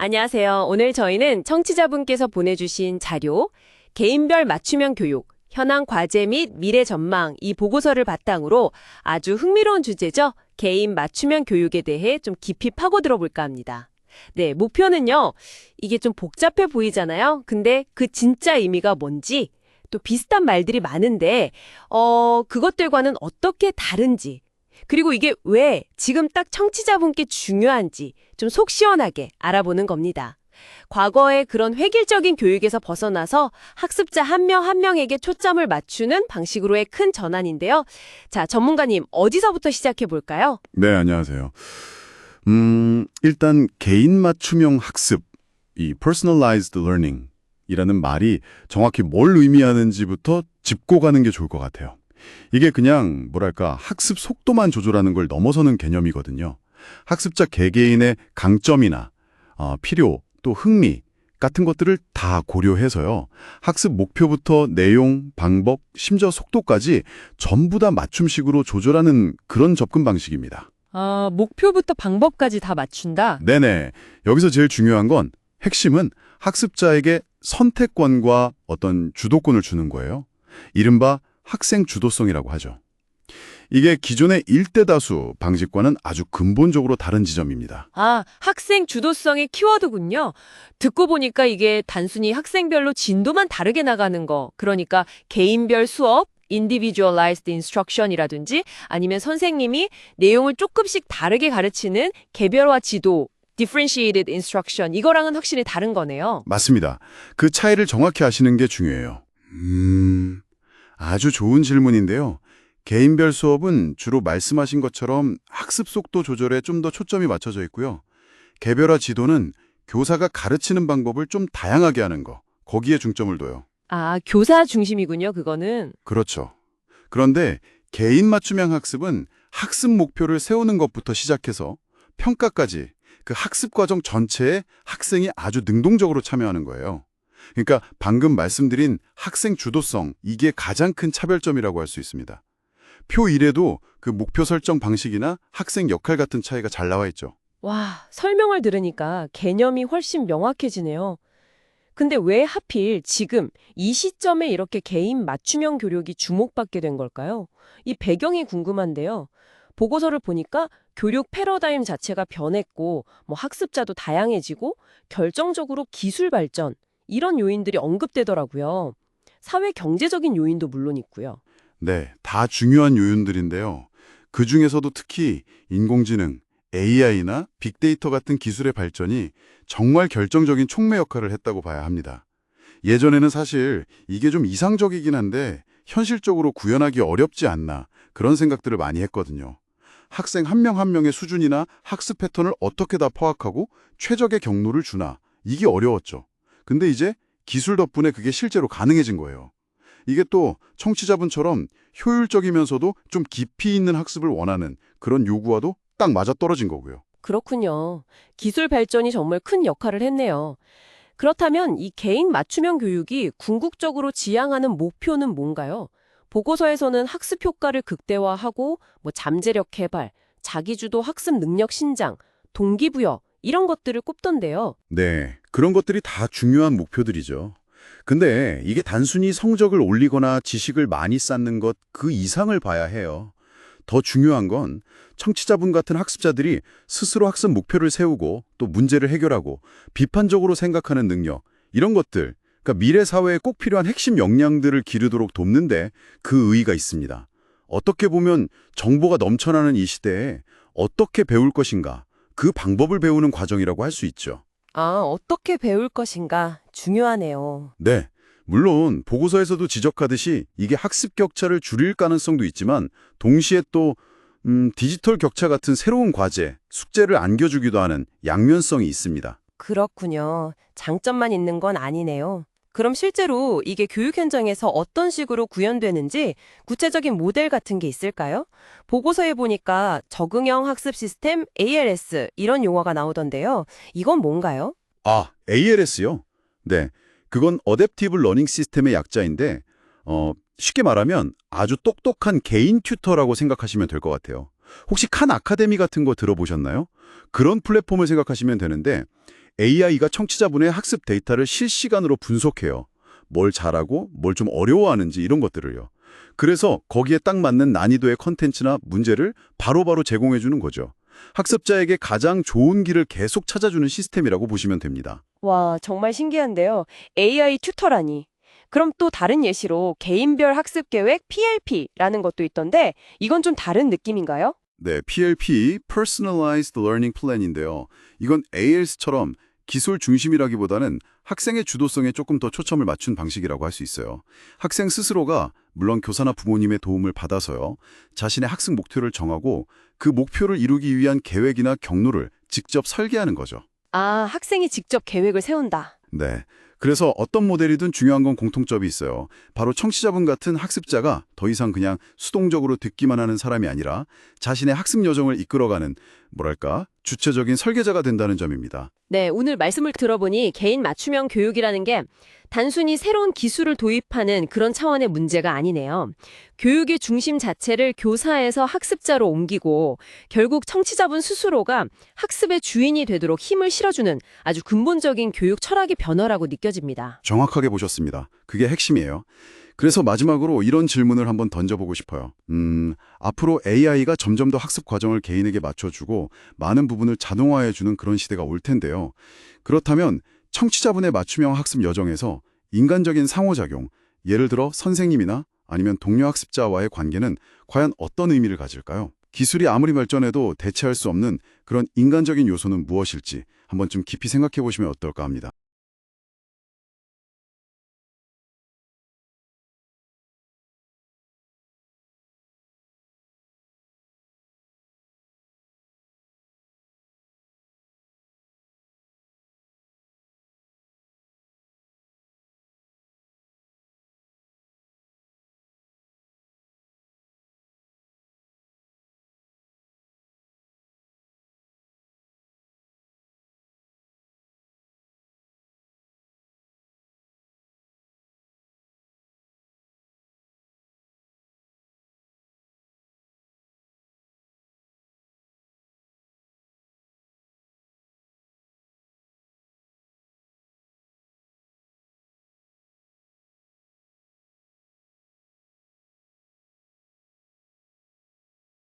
안녕하세요. 오늘 저희는 청취자분께서 보내주신 자료, 개인별 맞춤형 교육, 현황 과제 및 미래 전망 이 보고서를 바탕으로 아주 흥미로운 주제죠. 개인 맞춤형 교육에 대해 좀 깊이 파고 들어볼까 합니다. 네, 목표는요. 이게 좀 복잡해 보이잖아요. 근데 그 진짜 의미가 뭔지, 또 비슷한 말들이 많은데, 어, 그것들과는 어떻게 다른지, 그리고 이게 왜 지금 딱 청취자분께 중요한지 좀 속 시원하게 알아보는 겁니다. 과거의 그런 획일적인 교육에서 벗어나서 학습자 한명한 명에게 초점을 맞추는 방식으로의 큰 전환인데요. 자, 전문가님, 어디서부터 시작해 볼까요? 네, 안녕하세요. 음, 일단 개인 맞춤형 학습, 이 personalized learning 이라는 말이 정확히 뭘 의미하는지부터 짚고 가는 게 좋을 것 같아요. 이게 그냥 뭐랄까 학습 속도만 조절하는 걸 넘어서는 개념이거든요. 학습자 개개인의 강점이나 어, 필요 또 흥미 같은 것들을 다 고려해서요. 학습 목표부터 내용, 방법, 심지어 속도까지 전부 다 맞춤식으로 조절하는 그런 접근 방식입니다. 아, 목표부터 방법까지 다 맞춘다? 네네. 여기서 제일 중요한 건 핵심은 학습자에게 선택권과 어떤 주도권을 주는 거예요. 이른바 학생 주도성이라고 하죠. 이게 기존의 일대 다수 방식과는 아주 근본적으로 다른 지점입니다. 아, 학생 주도성의 키워드군요. 듣고 보니까 이게 단순히 학생별로 진도만 다르게 나가는 거, 그러니까 개인별 수업, individualized instruction이라든지 아니면 선생님이 내용을 조금씩 다르게 가르치는 개별화 지도, differentiated instruction, 이거랑은 확실히 다른 거네요. 맞습니다. 그 차이를 정확히 아시는 게 중요해요. 음, 아주 좋은 질문인데요. 개인별 수업은 주로 말씀하신 것처럼 학습 속도 조절에 좀 더 초점이 맞춰져 있고요. 개별화 지도는 교사가 가르치는 방법을 좀 다양하게 하는 거, 거기에 중점을 둬요. 아, 교사 중심이군요, 그거는. 그렇죠. 그런데 개인 맞춤형 학습은 학습 목표를 세우는 것부터 시작해서 평가까지 그 학습 과정 전체에 학생이 아주 능동적으로 참여하는 거예요. 그러니까 방금 말씀드린 학생 주도성, 이게 가장 큰 차별점이라고 할 수 있습니다. 표 1에도 그 목표 설정 방식이나 학생 역할 같은 차이가 잘 나와 있죠. 와, 설명을 들으니까 개념이 훨씬 명확해지네요. 근데 왜 하필 지금 이 시점에 이렇게 개인 맞춤형 교육이 주목받게 된 걸까요? 이 배경이 궁금한데요. 보고서를 보니까 교육 패러다임 자체가 변했고, 뭐 학습자도 다양해지고, 결정적으로 기술 발전, 이런 요인들이 언급되더라고요. 사회 경제적인 요인도 물론 있고요. 네, 다 중요한 요인들인데요. 그 중에서도 특히 인공지능, AI나 빅데이터 같은 기술의 발전이 정말 결정적인 촉매 역할을 했다고 봐야 합니다. 예전에는 사실 이게 좀 이상적이긴 한데 현실적으로 구현하기 어렵지 않나 그런 생각들을 많이 했거든요. 학생 한 명한 명의 수준이나 학습 패턴을 어떻게 다 파악하고 최적의 경로를 주나 이게 어려웠죠. 근데 이제 기술 덕분에 그게 실제로 가능해진 거예요. 이게 또 청취자분처럼 효율적이면서도 좀 깊이 있는 학습을 원하는 그런 요구와도 딱 맞아떨어진 거고요. 그렇군요. 기술 발전이 정말 큰 역할을 했네요. 그렇다면 이 개인 맞춤형 교육이 궁극적으로 지향하는 목표는 뭔가요? 보고서에서는 학습 효과를 극대화하고 뭐 잠재력 개발, 자기주도 학습 능력 신장, 동기부여 이런 것들을 꼽던데요. 네, 그런 것들이 다 중요한 목표들이죠. 근데 이게 단순히 성적을 올리거나 지식을 많이 쌓는 것 그 이상을 봐야 해요. 더 중요한 건 청취자분 같은 학습자들이 스스로 학습 목표를 세우고 또 문제를 해결하고 비판적으로 생각하는 능력 이런 것들 그러니까 미래 사회에 꼭 필요한 핵심 역량들을 기르도록 돕는데 그 의의가 있습니다. 어떻게 보면 정보가 넘쳐나는 이 시대에 어떻게 배울 것인가 그 방법을 배우는 과정이라고 할 수 있죠. 아, 어떻게 배울 것인가 중요하네요. 네. 물론 보고서에서도 지적하듯이 이게 학습 격차를 줄일 가능성도 있지만 동시에 또 음, 디지털 격차 같은 새로운 과제, 숙제를 안겨주기도 하는 양면성이 있습니다. 그렇군요. 장점만 있는 건 아니네요. 그럼 실제로 이게 교육 현장에서 어떤 식으로 구현되는지 구체적인 모델 같은 게 있을까요? 보고서에 보니까 적응형 학습 시스템 ALS 이런 용어가 나오던데요. 이건 뭔가요? 아, ALS요? 네. 그건 어댑티브 러닝 시스템의 약자인데 어, 쉽게 말하면 아주 똑똑한 개인 튜터라고 생각하시면 될 것 같아요. 혹시 칸 아카데미 같은 거 들어보셨나요? 그런 플랫폼을 생각하시면 되는데 AI가 청취자분의 학습 데이터를 실시간으로 분석해요. 뭘 잘하고 뭘 좀 어려워하는지 이런 것들을요. 그래서 거기에 딱 맞는 난이도의 컨텐츠나 문제를 바로바로 제공해 주는 거죠. 학습자에게 가장 좋은 길을 계속 찾아주는 시스템이라고 보시면 됩니다. 와, 정말 신기한데요. AI 튜터라니. 그럼 또 다른 예시로 개인별 학습 계획 PLP라는 것도 있던데 이건 좀 다른 느낌인가요? 네, PLP, Personalized Learning Plan인데요. 이건 ALS처럼 기술 중심이라기보다는 학생의 주도성에 조금 더 초점을 맞춘 방식이라고 할 수 있어요. 학생 스스로가 물론 교사나 부모님의 도움을 받아서요. 자신의 학습 목표를 정하고 그 목표를 이루기 위한 계획이나 경로를 직접 설계하는 거죠. 아, 학생이 직접 계획을 세운다. 네. 그래서 어떤 모델이든 중요한 건 공통점이 있어요. 바로 청취자분 같은 학습자가 더 이상 그냥 수동적으로 듣기만 하는 사람이 아니라 자신의 학습 여정을 이끌어가는 뭐랄까 주체적인 설계자가 된다는 점입니다. 네, 오늘 말씀을 들어보니 개인 맞춤형 교육이라는 게 단순히 새로운 기술을 도입하는 그런 차원의 문제가 아니네요. 교육의 중심 자체를 교사에서 학습자로 옮기고 결국 청취자분 스스로가 학습의 주인이 되도록 힘을 실어주는 아주 근본적인 교육 철학의 변화라고 느껴집니다. 정확하게 보셨습니다. 그게 핵심이에요. 그래서 마지막으로 이런 질문을 한번 던져보고 싶어요. 음, 앞으로 AI가 점점 더 학습 과정을 개인에게 맞춰주고 많은 부분을 자동화해주는 그런 시대가 올 텐데요. 그렇다면 청취자분의 맞춤형 학습 여정에서 인간적인 상호작용, 예를 들어 선생님이나 아니면 동료 학습자와의 관계는 과연 어떤 의미를 가질까요? 기술이 아무리 발전해도 대체할 수 없는 그런 인간적인 요소는 무엇일지 한번 좀 깊이 생각해 보시면 어떨까 합니다.